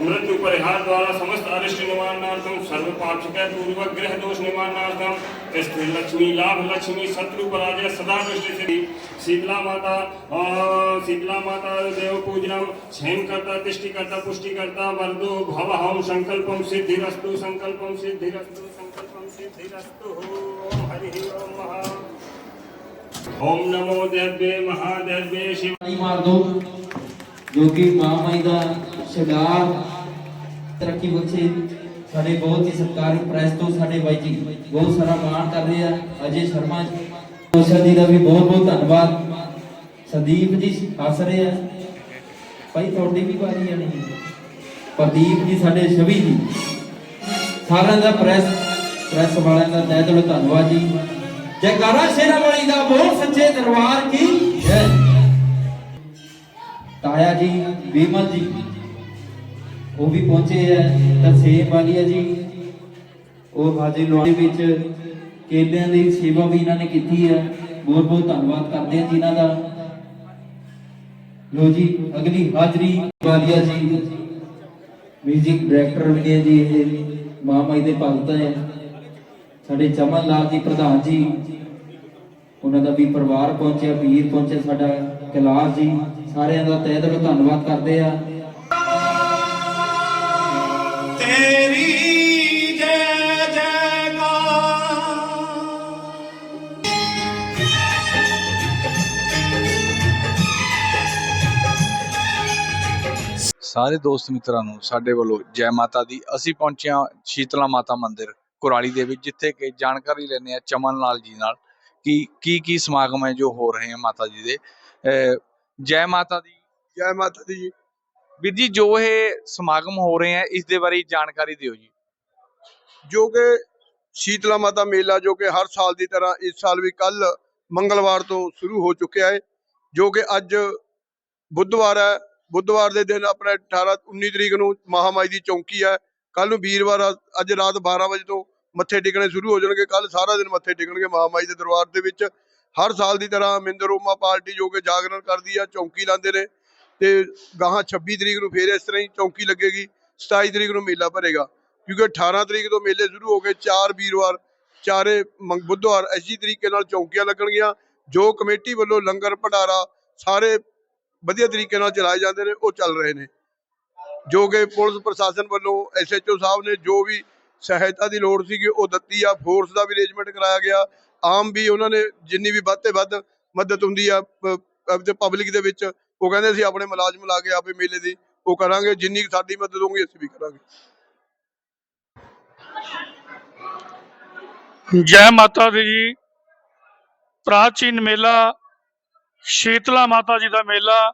मृत्यु परिहार द्वारा समस्त अरिष्ट निवारणार्थम सर्व पाठक पूर्वक गृह दोष निवारणार्थम स्त्री लक्ष्मी लाभ लक्ष्मी शत्रु पराजय सदा दृष्टि से शीतला माता शीतला माता देव पूजनम क्षेम करता तिष्टि करता पुष्टि करता वरदो भव हम संकल्प सिद्धि रस्तु संकल्प सिद्धि रस्तु संकल्प सिद्धि रस्तु हरि ओम महा ओम नमो देव्ये महादेव्ये शिवाय मार्दो जो कि महामहिदा ਸ਼ਿੰਗਾਰ ਤਰੱਕੀ ਬਖਸ਼ੇ, ਸਾਡੇ ਬਹੁਤ ਹੀ ਸਤਿਕਾਰਯੋਗ ਪ੍ਰੈਸ ਤੋਂ ਸਾਡੇ ਬਾਈ ਜੀ, ਬਹੁਤ ਸਾਰਾ ਮਾਣ ਕਰ ਰਹੇ ਆ, ਅਜੇ ਸ਼ਰਮਾ ਜੀ ਕੋਸ਼ਾ ਜੀ ਦਾ ਵੀ ਬਹੁਤ ਬਹੁਤ ਧੰਨਵਾਦ। ਸੰਦੀਪ ਜੀ ਹੱਸ ਰਹੇ ਆ। ਭਾਈ, ਤੁਹਾਡੀ ਵੀ ਵਾਰੀ ਆਣੀ ਹੈ ਪ੍ਰਦੀਪ ਜੀ, ਸਾਡੇ ਛਵੀ ਜੀ। ਸਾਰਿਆਂ ਦਾ ਪ੍ਰੈਸ ਪ੍ਰੈਸ ਵਾਲਿਆਂ ਦਾ ਤਹਿ ਦਿਲੋਂ ਧੰਨਵਾਦ ਜੀ। ਜੈਕਾਰਾ ਸ਼ੇਰਾਂ ਵਾਲੀ ਦਾ ਬੋਲ ਸੱਚੇ ਦਰਬਾਰ ਕੀ? ਜੈ। ਤਾਇਆ ਜੀ ਵਿਮਲ ਜੀ। ਉਹ ਵੀ ਪਹੁੰਚੇ ਹੈ ਤਰਸੇਮ ਵਾਲੀਆ ਜੀ। ਉਹ ਹਾਜ਼ਰ ਲੋਹਾਣੇ ਵਿੱਚ ਕੇਲਿਆਂ ਦੀ ਸੇਵਾ ਵੀ ਇਹਨਾਂ ਨੇ ਕੀਤੀ ਹੈ ਬਹੁਤ ਬਹੁਤ ਧੰਨਵਾਦ ਕਰਦੇ ਹਾਂ ਜੀ ਇਹਨਾਂ ਦਾ। ਲੋ ਜੀ, ਅਗਲੀ ਹਾਜ਼ਰੀ ਵਾਲੀਆ ਜੀ। ਮਿਊਜ਼ਿਕ ਡਾਇਰੈਕਟਰ ਵੀ ਨੇ ਜੀ ਇਹ। ਮਹਾਮਾਈ ਦੇ ਭਗਤ ਹੈ ਸਾਡੇ ਚਮਨ ਲਾਲ ਜੀ ਪ੍ਰਧਾਨ ਜੀ। ਉਹਨਾਂ ਦਾ ਵੀ ਪਰਿਵਾਰ ਪਹੁੰਚਿਆ ਵੀਰ ਪਹੁੰਚਿਆ ਸਾਡਾ। ਕੈਲਾਸ਼ ਜੀ, ਸਾਰਿਆਂ ਦਾ ਤਹਿ ਦਿਲੋਂ ਧੰਨਵਾਦ ਕਰਦੇ ਆ। ਤੇਰੀ ਜੈ ਜੈਕਾਰ। ਸਾਰੇ ਦੋਸਤ ਮਿੱਤਰਾਂ ਨੂੰ ਸਾਡੇ ਵੱਲੋਂ ਜੈ ਮਾਤਾ ਦੀ ਅਸੀਂ ਪਹੁੰਚੇ ਹਾਂ ਸ਼ੀਤਲਾ ਮਾਤਾ ਮੰਦਿਰ ਕੁਰਾਲੀ ਦੇ ਵਿੱਚ ਜਿੱਥੇ ਕਿ ਜਾਣਕਾਰੀ ਲੈਣੇ ਆ ਚਮਨ ਲਾਲ ਜੀ ਨਾਲ ਕਿ ਕੀ ਕੀ ਸਮਾਗਮ ਹੈ ਜੋ ਹੋ ਰਹੇ ਹੈ ਮਾਤਾ ਜੀ ਦੇ। ਅਹ ਜੈ ਮਾਤਾ ਦੀ ਜੈ ਮਾਤਾ ਦੀ ਜੀ। ਵੀਰ ਜੀ, ਜੋ ਇਹ ਸਮਾਗਮ ਹੋ ਰਹੇ ਹੈ ਇਸ ਦੇ ਬਾਰੇ ਜਾਣਕਾਰੀ ਦਿਓ ਜੀ। ਜੋ ਕਿ ਸ਼ੀਤਲਾ ਮਾਤਾ ਮੇਲਾ, ਜੋ ਕਿ ਹਰ ਸਾਲ ਦੀ ਤਰ੍ਹਾਂ ਇਸ ਸਾਲ ਵੀ ਕੱਲ ਮੰਗਲਵਾਰ ਤੋਂ ਸ਼ੁਰੂ ਹੋ ਚੁੱਕਿਆ ਹੈ, ਜੋ ਕਿ ਅੱਜ ਬੁੱਧਵਾਰ ਹੈ। ਬੁੱਧਵਾਰ ਦੇ ਦਿਨ ਆਪਣੇ 18 19 ਤਰੀਕ ਨੂੰ ਮਹਾਮਾਈ ਦੀ ਚੌਂਕੀ ਹੈ। ਕੱਲ ਨੂੰ ਵੀਰਵਾਰ ਅੱਜ ਰਾਤ 12 ਵਜੇ ਤੋਂ ਮੱਥੇ ਟੇਕਣੇ ਸ਼ੁਰੂ ਹੋ ਜਾਣਗੇ। ਕੱਲ ਸਾਰਾ ਦਿਨ ਮੱਥੇ ਟੇਕਣਗੇ ਮਹਾਮਾਈ ਦੇ ਦਰਬਾਰ ਦੇ ਵਿੱਚ। ਹਰ ਸਾਲ ਦੀ ਤਰ੍ਹਾਂ ਮਿੰਦਰੋਮਾ ਪਾਰਟੀ ਜੋ ਕਿ ਜਾਗਰਣ ਕਰਦੀ ਆ ਚੌਂਕੀ ਲਾਉਂਦੇ ਨੇ। ਤੇ ਗਾਹਾਂ 26 ਤਰੀਕ ਨੂੰ ਫੇਰ ਇਸ ਤਰ੍ਹਾਂ ਹੀ ਚੌਂਕੀ ਲੱਗੇਗੀ 27 ਤਰੀਕ ਨੂੰ ਮੇਲਾ ਭਰੇਗਾ। ਕਿਉਂਕਿ 18 ਤਰੀਕ ਤੋਂ ਮੇਲੇ ਸ਼ੁਰੂ ਹੋ ਗਏ, ਚਾਰ ਵੀਰਵਾਰ, ਚਾਰੇ ਬੁੱਧਵਾਰ ਐਸੀ ਤਰੀਕੇ ਨਾਲ ਚੌਂਕੀਆਂ ਲੱਗਣਗੀਆਂ। ਜੋ ਕਮੇਟੀ ਵੱਲੋਂ ਲੰਗਰ, ਭੰਡਾਰਾ ਸਾਰੇ ਵਧੀਆ ਤਰੀਕੇ ਨਾਲ ਚਲਾਏ ਜਾਂਦੇ ਨੇ, ਉਹ ਚੱਲ ਰਹੇ ਨੇ। ਜੋ ਕਿ ਪੁਲਿਸ ਪ੍ਰਸ਼ਾਸਨ ਵੱਲੋਂ ਐਸਐਚਓ ਸਾਹਿਬ ਨੇ ਜੋ ਵੀ ਸਹਾਇਤਾ ਦੀ ਲੋੜ ਸੀਗੀ, ਉਹ ਦਿੱਤੀ ਆ। ਫੋਰਸ ਦਾ ਵੀ ਅਰੇਂਜਮੈਂਟ ਕਰਾਇਆ ਗਿਆ। ਆਮ ਵੀ ਉਹਨਾਂ ਨੇ ਜਿੰਨੀ ਵੀ ਵੱਧ ਤੇ ਵੱਧ ਮਦਦ ਹੁੰਦੀ ਆ ਪਬਲਿਕ ਦੇ ਵਿੱਚ ਉਹ ਕਹਿੰਦੇ ਅਸੀਂ ਆਪਣੇ ਮੁਲਾਜ਼ਮ ਲਾ ਕੇ ਆਪੇ ਮੇਲੇ ਦੀ ਉਹ ਕਰਾਂਗੇ, ਜਿੰਨੀ ਸਾਡੀ ਮਦਦ ਹੋਊਗੀ ਅਸੀਂ ਵੀ ਕਰਾਂਗੇ। ਜੈ ਮਾਤਾ ਦੀ ਜੀ। ਪ੍ਰਾਚੀਨ ਮੇਲਾ, ਸ਼ੀਤਲਾ ਮਾਤਾ ਜੀ ਦਾ ਮੇਲਾ,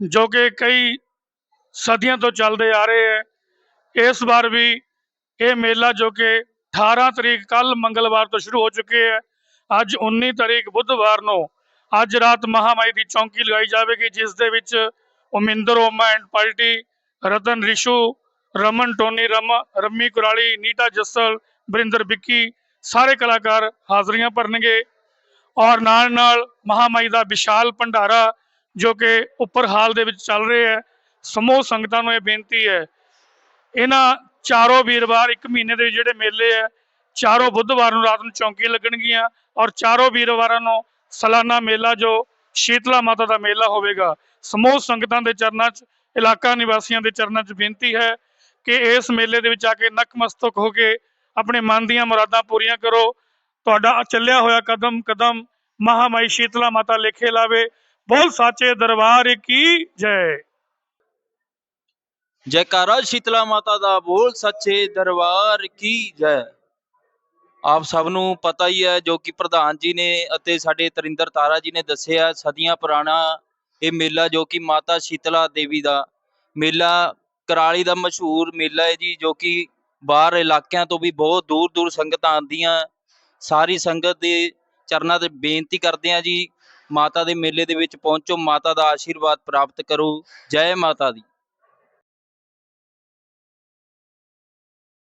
ਜੋ ਕਿ ਕਈ ਸਦੀਆਂ ਤੋਂ ਚੱਲਦੇ ਆ ਰਹੇ ਹੈ। ਇਸ ਵਾਰ ਵੀ ਇਹ ਮੇਲਾ ਜੋ ਕਿ 18 ਤਰੀਕ ਕੱਲ ਮੰਗਲਵਾਰ ਤੋਂ ਸ਼ੁਰੂ ਹੋ ਚੁੱਕੇ ਹੈ। ਅੱਜ 19 ਤਰੀਕ ਬੁੱਧਵਾਰ ਨੂੰ ਅੱਜ ਰਾਤ ਮਹਾਮਾਈ ਦੀ ਚੌਂਕੀ ਲਗਾਈ ਜਾਵੇਗੀ, ਜਿਸ ਦੇ ਵਿੱਚ Uminder Oma and party, Ratan Rishu, Raman Tony, Ram, Rami Kurali Neeta Jassal Barinder Vicky ਸਾਰੇ ਕਲਾਕਾਰ ਹਾਜ਼ਰੀਆਂ ਭਰਨਗੇ। ਔਰ ਨਾਲ ਨਾਲ ਮਹਾਮਾਈ ਦਾ ਵਿਸ਼ਾਲ ਭੰਡਾਰਾ ਜੋ ਕਿ ਉੱਪਰ ਹਾਲ ਦੇ ਵਿੱਚ ਚੱਲ ਰਿਹਾ ਹੈ, ਸਮੂਹ ਸੰਗਤਾਂ ਨੂੰ ਇਹ ਬੇਨਤੀ ਹੈ। ਇਹਨਾਂ ਚਾਰੋਂ ਵੀਰਵਾਰ ਇੱਕ ਮਹੀਨੇ ਦੇ ਜਿਹੜੇ ਮੇਲੇ ਹੈ, ਚਾਰੋਂ ਬੁੱਧਵਾਰ ਨੂੰ ਰਾਤ ਨੂੰ ਚੌਂਕੀ ਲੱਗਣਗੀਆਂ ਔਰ ਚਾਰੋਂ ਵੀਰਵਾਰਾਂ ਨੂੰ ਸਾਲਾਨਾ ਮੇਲਾ ਜੋ ਸ਼ੀਤਲਾ ਮਾਤਾ ਦਾ ਮੇਲਾ ਹੋਵੇਗਾ, ਸਮੂਹ ਸੰਗਤਾਂ ਦੇ ਚਰਨਾਂ 'ਚ, ਇਲਾਕਾ ਨਿਵਾਸੀਆਂ ਦੇ ਚਰਨਾਂ 'ਚ ਬੇਨਤੀ ਹੈ ਕਿ ਇਸ ਮੇਲੇ ਦੇ ਵਿੱਚ ਆ ਕੇ ਨਕਮਸਤਕ ਹੋ ਕੇ ਆਪਣੇ ਮਨ ਦੀਆਂ ਮੁਰਾਦਾਂ ਪੂਰੀਆਂ ਕਰੋ। ਤੁਹਾਡਾ ਚੱਲਿਆ ਹੋਇਆ ਕਦਮ ਕਦਮ ਮਹਾਮਾਈ ਸ਼ੀਤਲਾ ਮਾਤਾ ਲੇਖੇ ਲਾਵੇ। ਬੋਲ ਸਾਚੇ ਦਰਬਾਰ ਕੀ ਜੈ। ਜੈਕਾਰਾ ਸ਼ੀਤਲਾ ਮਾਤਾ ਦਾ ਬੋਲ ਸੱਚੇ ਦਰਬਾਰ ਕੀ ਜੈ। ਆਪ ਸਭ ਨੂੰ ਪਤਾ ਹੀ ਹੈ, ਜੋ ਕਿ ਪ੍ਰਧਾਨ ਜੀ ਨੇ ਅਤੇ ਸਾਡੇ ਤਰਿੰਦਰ ਤਾਰਾ ਜੀ ਨੇ ਦੱਸਿਆ, ਸਦੀਆਂ ਪੁਰਾਣਾ ਇਹ ਮੇਲਾ ਜੋ ਕਿ ਮਾਤਾ ਸ਼ੀਤਲਾ ਦੇਵੀ ਦਾ ਮੇਲਾ ਕਰਾਲੀ ਦਾ ਮਸ਼ਹੂਰ ਮੇਲਾ ਹੈ ਜੀ, ਜੋ ਕਿ ਬਾਹਰ ਇਲਾਕਿਆਂ ਤੋਂ ਵੀ ਬਹੁਤ ਦੂਰ ਦੂਰ ਸੰਗਤਾਂ ਆਉਂਦੀਆਂ, ਸਾਰੀ ਸੰਗਤ ਦੇ ਚਰਨਾਂ ਤੇ ਬੇਨਤੀ ਕਰਦੇ ਆ ਜੀ, ਮਾਤਾ ਦੇ ਮੇਲੇ ਦੇ ਵਿੱਚ ਪਹੁੰਚੋ, ਮਾਤਾ ਦਾ ਆਸ਼ੀਰਵਾਦ ਪ੍ਰਾਪਤ ਕਰੋ, ਜੈ ਮਾਤਾ ਦੀ।